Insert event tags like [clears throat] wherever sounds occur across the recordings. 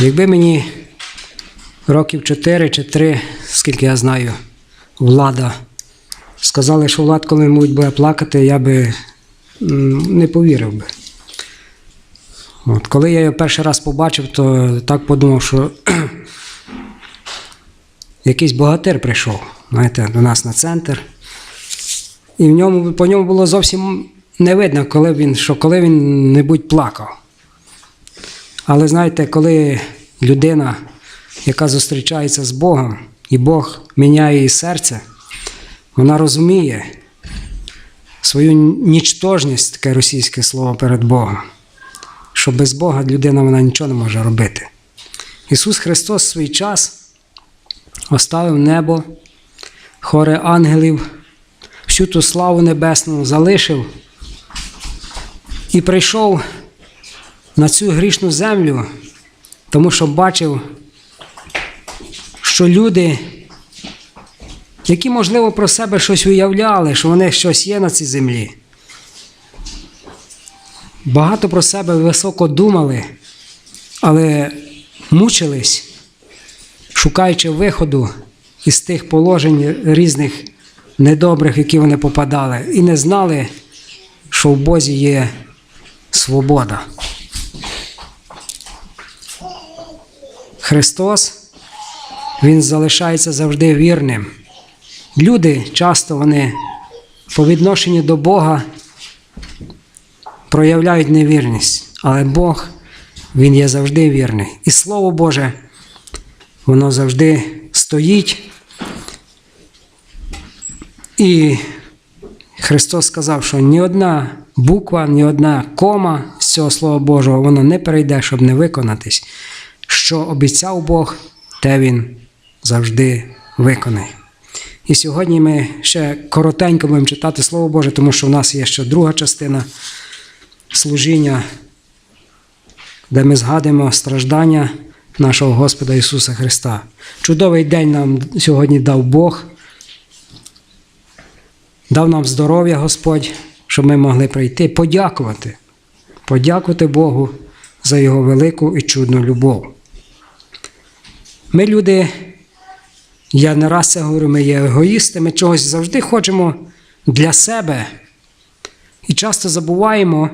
Якби мені років 4 чи 3, скільки я знаю, влада сказали, що влад коли-небудь буде плакати, я би не повірив би. От, коли я його перший раз побачив, то так подумав, що [clears throat] якийсь богатир прийшов знаєте, до нас на центр. І в ньому, по ньому було зовсім не видно, коли він, що коли він небудь плакав. Але знаєте, коли людина, яка зустрічається з Богом, і Бог міняє її серце, вона розуміє свою нічтожність, таке російське слово перед Богом, що без Бога людина вона нічого не може робити. Ісус Христос в свій час оставив небо, хоре ангелів, всю ту славу небесну залишив і прийшов на цю грішну землю, тому що бачив, що люди, які, можливо, про себе щось уявляли, що вони щось є на цій землі, багато про себе високо думали, але мучились, шукаючи виходу із тих положень різних недобрих, які вони попадали, і не знали, що в Бозі є свобода. Христос, Він залишається завжди вірним. Люди часто вони по відношенню до Бога проявляють невірність, але Бог, Він є завжди вірний. І Слово Боже, воно завжди стоїть. І Христос сказав, що ні одна буква, ні одна кома з цього Слова Божого, воно не перейде, щоб не виконатись. Що обіцяв Бог, те Він завжди виконає. І сьогодні ми ще коротенько будемо читати Слово Боже, тому що в нас є ще друга частина служіння, де ми згадуємо страждання нашого Господа Ісуса Христа. Чудовий день нам сьогодні дав Бог. Дав нам здоров'я Господь, щоб ми могли прийти, подякувати, подякувати Богу за Його велику і чудну любов. Ми, люди, я не раз це говорю, ми є егоїсти, ми чогось завжди хочемо для себе. І часто забуваємо,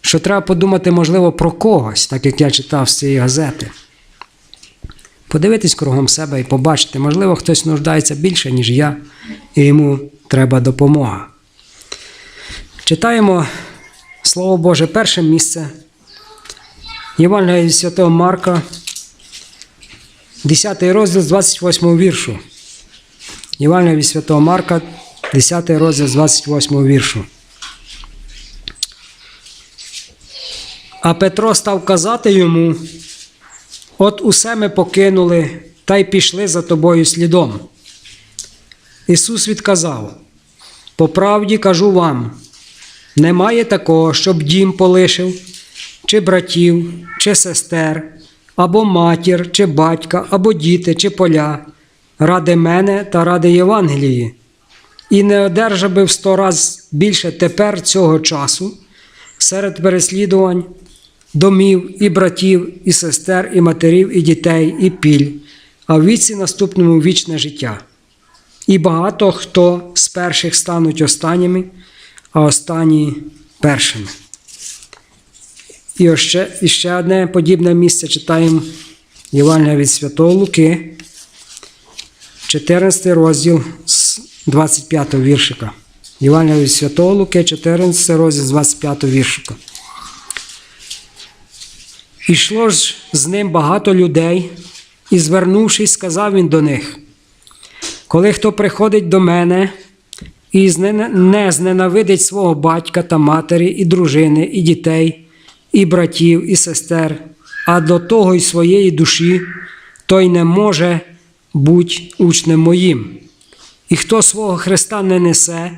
що треба подумати, можливо, про когось, так як я читав з цієї газети. Подивитись кругом себе і побачити, можливо, хтось нуждається більше, ніж я, і йому треба допомога. Читаємо Слово Боже, перше місце. Євангелія Святого Марка, 10 розділ з 28 віршу. Євангелія від Святого Марка, 10 розділ з 28 віршу. А Петро став казати йому: От усе ми покинули та й пішли за тобою слідом. Ісус відказав: По правді кажу вам, немає такого, щоб дім полишив, чи братів, чи сестер, або матір, чи батька, або діти, чи поля, ради мене та ради Євангелії, і не одержав би в сто раз більше тепер цього часу серед переслідувань, домів, і братів, і сестер, і матерів, і дітей, і піль, а в віці наступному вічне життя. І багато хто з перших стануть останніми, а останні першими. І ще, і ще одне подібне місце читаємо Євангелія від Святого Луки, 14 розділ з 25 віршика. Євангелія від Святого Луки, 14 розділ з 25 віршика. Ішло ж з ним багато людей, і, звернувшись, сказав він до них: Коли хто приходить до мене і не зненавидить свого батька та матері, і дружини, і дітей, і братів, і сестер, а до того й своєї душі, той не може бути учнем моїм. І хто свого Христа не несе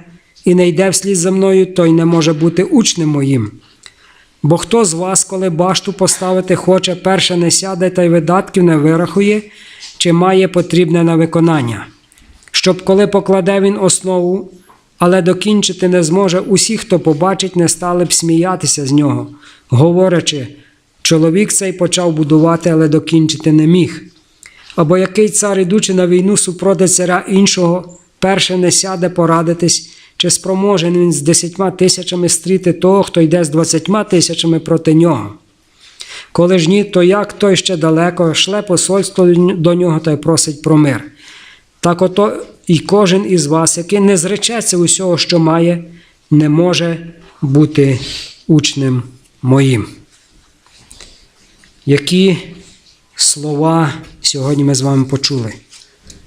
і не йде вслід за мною, той не може бути учнем моїм. Бо хто з вас, коли башту поставити хоче, перше не сяде та й видатків не вирахує, чи має потрібне на виконання, щоб коли покладе він основу, але докінчити не зможе, усі, хто побачить, не стали б сміятися з нього, говорячи, Чоловік цей почав будувати, але докінчити не міг. Або який цар, ідучи на війну супроти царя іншого, перше не сяде порадитись, чи спроможен він з десятьма тисячами стріти того, хто йде з двадцятьма тисячами проти нього. Коли ж ні, то як той ще далеко, шле посольство до нього та й просить про мир. Так ото і кожен із вас, який не зречеться усього, що має, не може бути учнем моїм. Які слова сьогодні ми з вами почули?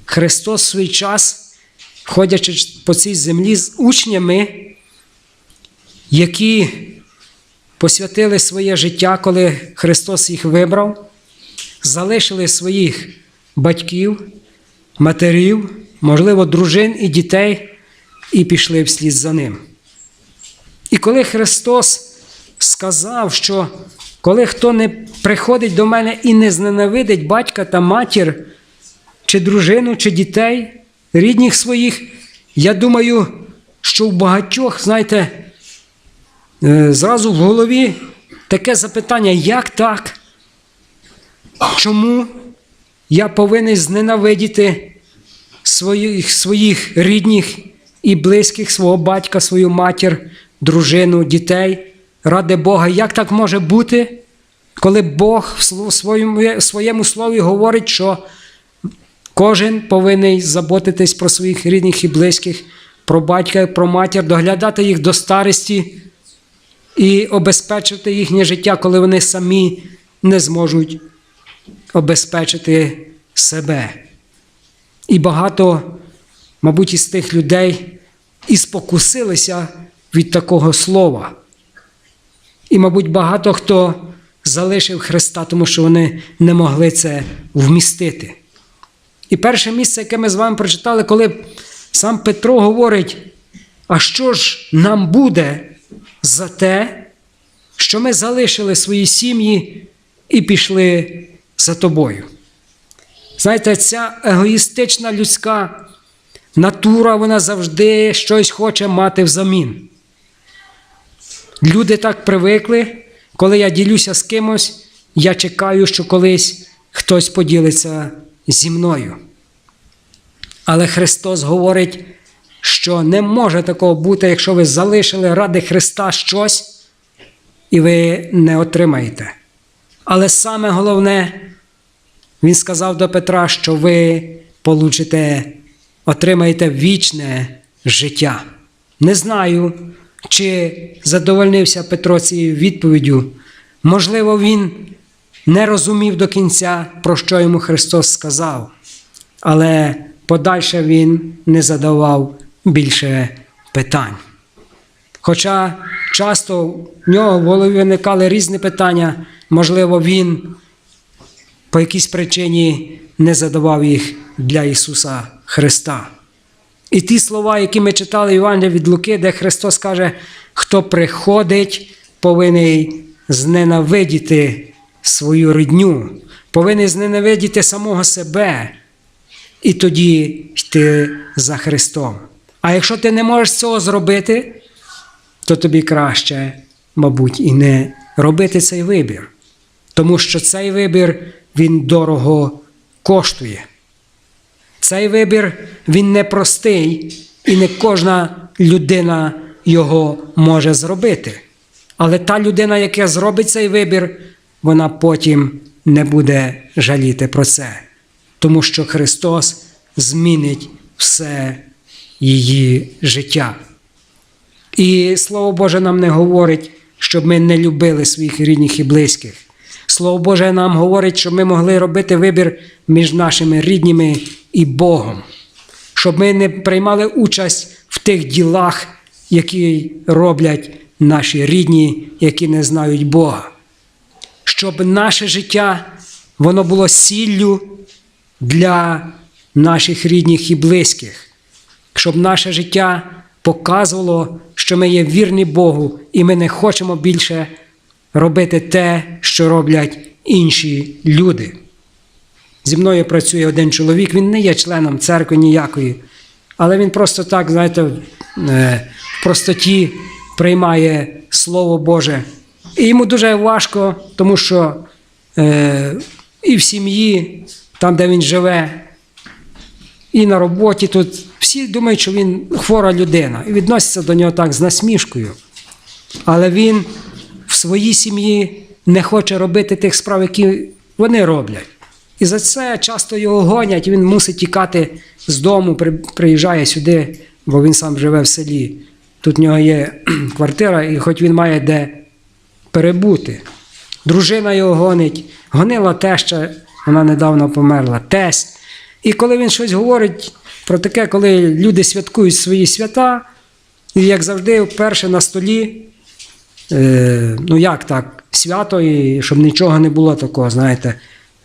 Христос в свій час, ходячи по цій землі з учнями, які посвятили своє життя, коли Христос їх вибрав, залишили своїх батьків, матерів, можливо, дружин і дітей, і пішли вслід за ним. І коли Христос сказав, що коли хто не приходить до мене і не зненавидить батька та матір, чи дружину, чи дітей, рідних своїх, я думаю, що в багатьох, знаєте, е, зразу в голові таке запитання, як так? Чому я повинен зненавидіти своїх, своїх рідних і близьких, свого батька, свою матір, дружину, дітей? Ради Бога, як так може бути, коли Бог в своєму, своєму слові говорить, що кожен повинен заботитись про своїх рідних і близьких, про батька, про матір, доглядати їх до старості і обезпечити їхнє життя, коли вони самі не зможуть обезпечити себе. І багато, мабуть, із тих людей і спокусилися від такого слова. І, мабуть, багато хто залишив Христа, тому що вони не могли це вмістити. І перше місце, яке ми з вами прочитали, коли сам Петро говорить: а що ж нам буде за те, що ми залишили свої сім'ї і пішли за тобою? Знаєте, ця егоїстична людська натура, вона завжди щось хоче мати взамін. Люди так привикли, коли я ділюся з кимось, я чекаю, що колись хтось поділиться зі мною. Але Христос говорить, що не може такого бути, якщо ви залишили ради Христа щось, і ви не отримаєте. Але саме головне, Він сказав до Петра, що ви получите, отримаєте вічне життя. Не знаю, чи задовольнився Петро цією відповіддю. Можливо, він не розумів до кінця, про що йому Христос сказав, але подальше він не задавав більше питань. Хоча часто в нього в голові виникали різні питання, можливо, він по якійсь причині не задавав їх для Ісуса Христа. І ті слова, які ми читали в Івангелії від Луки, де Христос каже, хто приходить, повинен зненавидіти свою рідню, повинен зненавидіти самого себе і тоді йти за Христом. А якщо ти не можеш цього зробити, то тобі краще, мабуть, і не робити цей вибір. Тому що цей вибір він дорого коштує. Цей вибір він непростий, і не кожна людина його може зробити. Але та людина, яка зробить цей вибір, вона потім не буде жаліти про це, тому що Христос змінить все її життя. І Слово Боже нам не говорить, щоб ми не любили своїх рідних і близьких. Слово Боже нам говорить, щоб ми могли робити вибір між нашими рідними і Богом, щоб ми не приймали участь в тих ділах, які роблять наші рідні, які не знають Бога. Щоб наше життя воно було сіллю для наших рідних і близьких, щоб наше життя показувало, що ми є вірні Богу, і ми не хочемо більше робити те, що роблять інші люди. Зі мною працює один чоловік, він не є членом церкви ніякої, але він просто так, знаєте, в простоті приймає Слово Боже. І йому дуже важко, тому що е, і в сім'ї, там, де він живе, і на роботі тут всі думають, що він хвора людина, і відносяться до нього так з насмішкою. Але він в своїй сім'ї не хоче робити тих справ, які вони роблять. І за це часто його гонять, він мусить тікати з дому, приїжджає сюди, бо він сам живе в селі. Тут в нього є [clears throat] квартира, і хоч він має де перебути. Дружина його гонить, гонила теща, вона недавно померла, тесть. І коли він щось говорить про таке, коли люди святкують свої свята, і як завжди, вперше на столі, е, ну як так, свято, і щоб нічого не було такого, знаєте,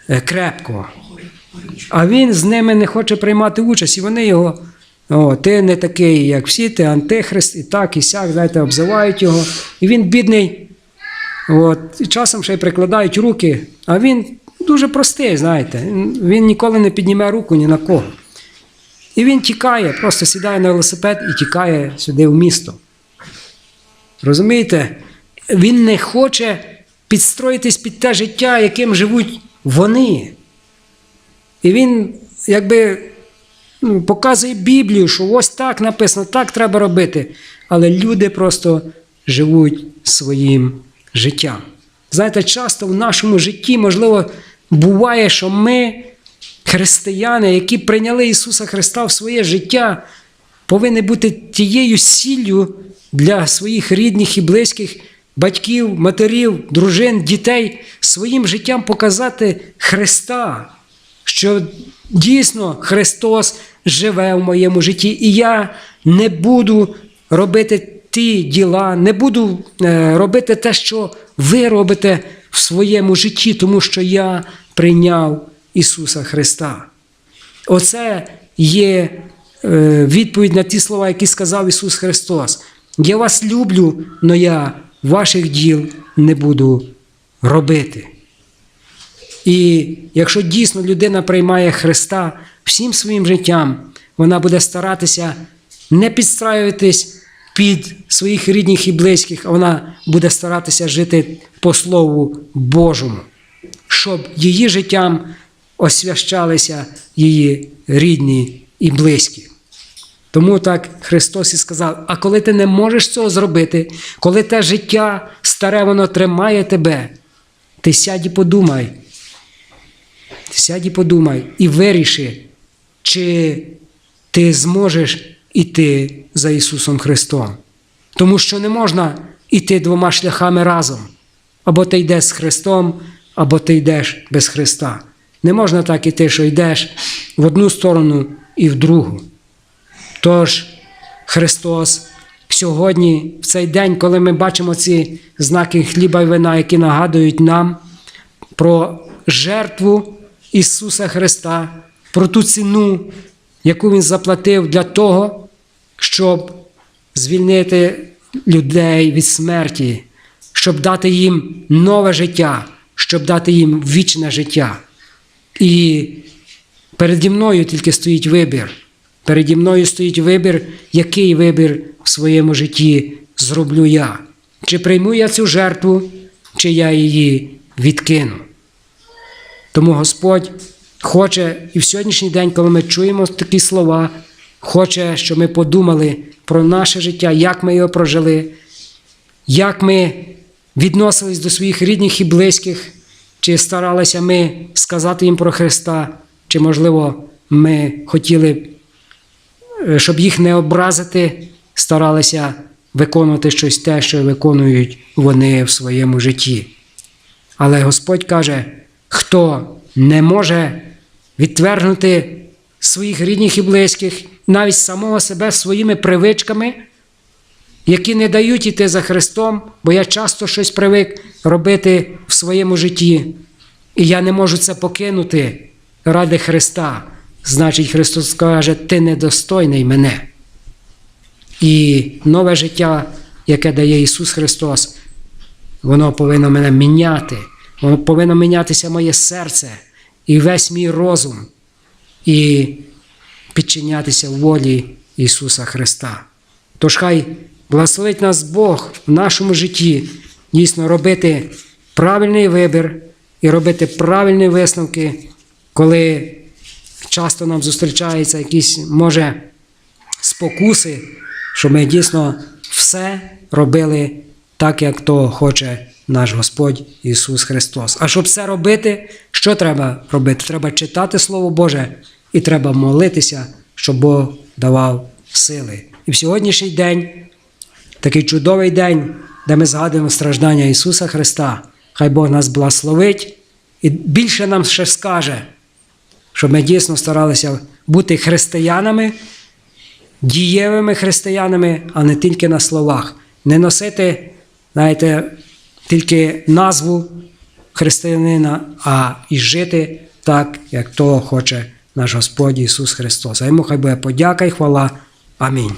е, крепкого. А він з ними не хоче приймати участь, і вони його. О, ти не такий, як всі, ти антихрист, і так, і сяк, знаєте, обзивають його. І він бідний, От, і часом ще й прикладають руки, а він дуже простий, знаєте. Він ніколи не підніме руку ні на кого. І він тікає, просто сідає на велосипед і тікає сюди в місто. Розумієте? Він не хоче підстроїтись під те життя, яким живуть вони. І він якби ну, показує Біблію, що ось так написано, так треба робити. Але люди просто живуть своїм життям. Знаєте, часто в нашому житті, можливо, буває, що ми, християни, які прийняли Ісуса Христа в своє життя, повинні бути тією сіллю для своїх рідних і близьких батьків, матерів, дружин, дітей, своїм життям показати Христа, що дійсно Христос живе в моєму житті, і я не буду робити ті діла, не буду е, робити те, що ви робите в своєму житті, тому що я прийняв Ісуса Христа. Оце є е, відповідь на ті слова, які сказав Ісус Христос. Я вас люблю, але я ваших діл не буду робити. І якщо дійсно людина приймає Христа всім своїм життям, вона буде старатися не підстраюватись під своїх рідних і близьких, вона буде старатися жити по Слову Божому, щоб її життям освящалися її рідні і близькі. Тому так Христос і сказав: а коли ти не можеш цього зробити, коли те життя старе, воно тримає тебе, ти сядь і подумай. Сядь і подумай і виріши, чи ти зможеш іти за Ісусом Христом. Тому що не можна іти двома шляхами разом. Або ти йдеш з Христом, або ти йдеш без Христа. Не можна так іти, що йдеш в одну сторону і в другу. Тож Христос сьогодні, в цей день, коли ми бачимо ці знаки хліба і вина, які нагадують нам про жертву Ісуса Христа, про ту ціну, яку Він заплатив для того, щоб звільнити людей від смерті, щоб дати їм нове життя, щоб дати їм вічне життя. І переді мною тільки стоїть вибір. Переді мною стоїть вибір, який вибір в своєму житті зроблю я. Чи прийму я цю жертву, чи я її відкину. Тому Господь хоче і в сьогоднішній день, коли ми чуємо такі слова, хоче, щоб ми подумали про наше життя, як ми його прожили, як ми відносились до своїх рідних і близьких, чи старалися ми сказати їм про Христа, чи, можливо, ми хотіли, е, щоб їх не образити, старалися виконувати щось те, що виконують вони в своєму житті. Але Господь каже, хто не може відвергнути своїх рідних і близьких, навіть самого себе своїми привичками, які не дають іти за Христом, бо я часто щось привик робити в своєму житті, і я не можу це покинути ради Христа. Значить, Христос каже, ти недостойний мене. І нове життя, яке дає Ісус Христос, воно повинно мене міняти, воно повинно мінятися моє серце і весь мій розум, і підчинятися волі Ісуса Христа. Тож хай благословить нас Бог в нашому житті, дійсно робити правильний вибір і робити правильні висновки, коли часто нам зустрічаються якісь, може, спокуси, щоб ми дійсно все робили так, як то хоче наш Господь Ісус Христос. А щоб це робити, що треба робити? Треба читати Слово Боже і треба молитися, щоб Бог давав сили. І в сьогоднішній день, такий чудовий день, де ми згадуємо страждання Ісуса Христа, хай Бог нас благословить і більше нам ще скаже, щоб ми дійсно старалися бути християнами, дієвими християнами, а не тільки на словах. Не носити, знаєте, тільки назву християнина, а і жити так, як того хоче наш Господь Ісус Христос. А йому хай буде подяка і хвала. Амінь.